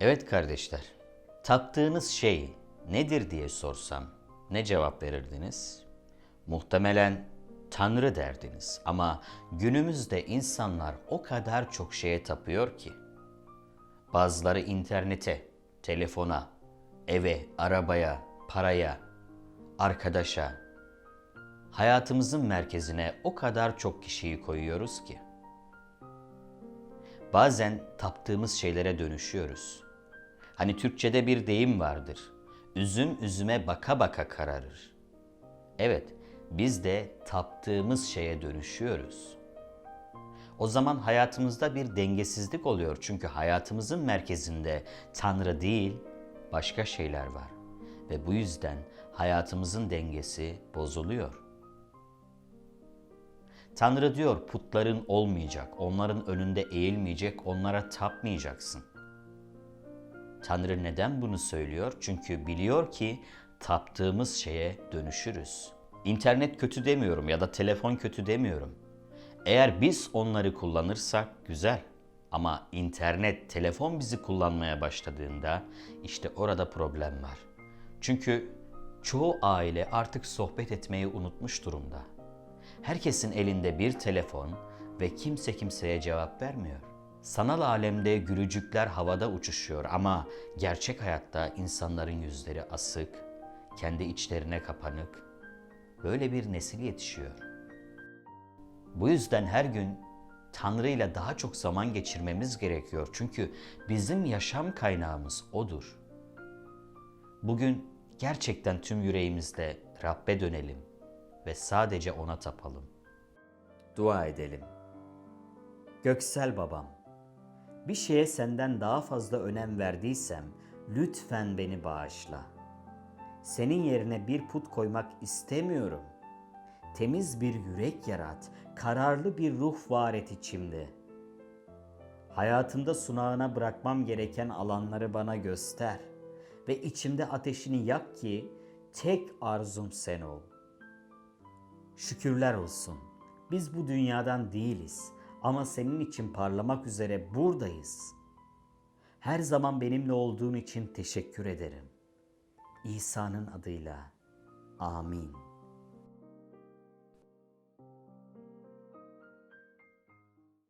Evet kardeşler, taptığınız şey nedir diye sorsam ne cevap verirdiniz? Muhtemelen Tanrı derdiniz ama günümüzde insanlar o kadar çok şeye tapıyor ki. Bazıları internete, telefona, eve, arabaya, paraya, arkadaşa, hayatımızın merkezine o kadar çok kişiyi koyuyoruz ki. Bazen taptığımız şeylere dönüşüyoruz. Hani Türkçede bir deyim vardır. Üzüm üzüme baka baka kararır. Evet, biz de taptığımız şeye dönüşüyoruz. O zaman hayatımızda bir dengesizlik oluyor çünkü hayatımızın merkezinde Tanrı değil, başka şeyler var. Ve bu yüzden hayatımızın dengesi bozuluyor. Tanrı diyor putların olmayacak, onların önünde eğilmeyecek, onlara tapmayacaksın. Tanrı neden bunu söylüyor? Çünkü biliyor ki taptığımız şeye dönüşürüz. İnternet kötü demiyorum ya da telefon kötü demiyorum. Eğer biz onları kullanırsak güzel. Ama internet, telefon bizi kullanmaya başladığında işte orada problem var. Çünkü çoğu aile artık sohbet etmeyi unutmuş durumda. Herkesin elinde bir telefon ve kimse kimseye cevap vermiyor. Sanal alemde gülücükler havada uçuşuyor ama gerçek hayatta insanların yüzleri asık, kendi içlerine kapanık. Böyle bir nesil yetişiyor. Bu yüzden her gün Tanrı ile daha çok zaman geçirmemiz gerekiyor. Çünkü bizim yaşam kaynağımız O'dur. Bugün gerçekten tüm yüreğimizle Rabbe dönelim ve sadece O'na tapalım. Dua edelim. Göksel babam, bir şeye senden daha fazla önem verdiysem lütfen beni bağışla. Senin yerine bir put koymak istemiyorum. Temiz bir yürek yarat, kararlı bir ruh var et içimde. Hayatımda sunağına bırakmam gereken alanları bana göster ve içimde ateşini yak ki tek arzum sen ol. Şükürler olsun. Biz bu dünyadan değiliz ama senin için parlamak üzere buradayız. Her zaman benimle olduğun için teşekkür ederim. İsa'nın adıyla. Amin.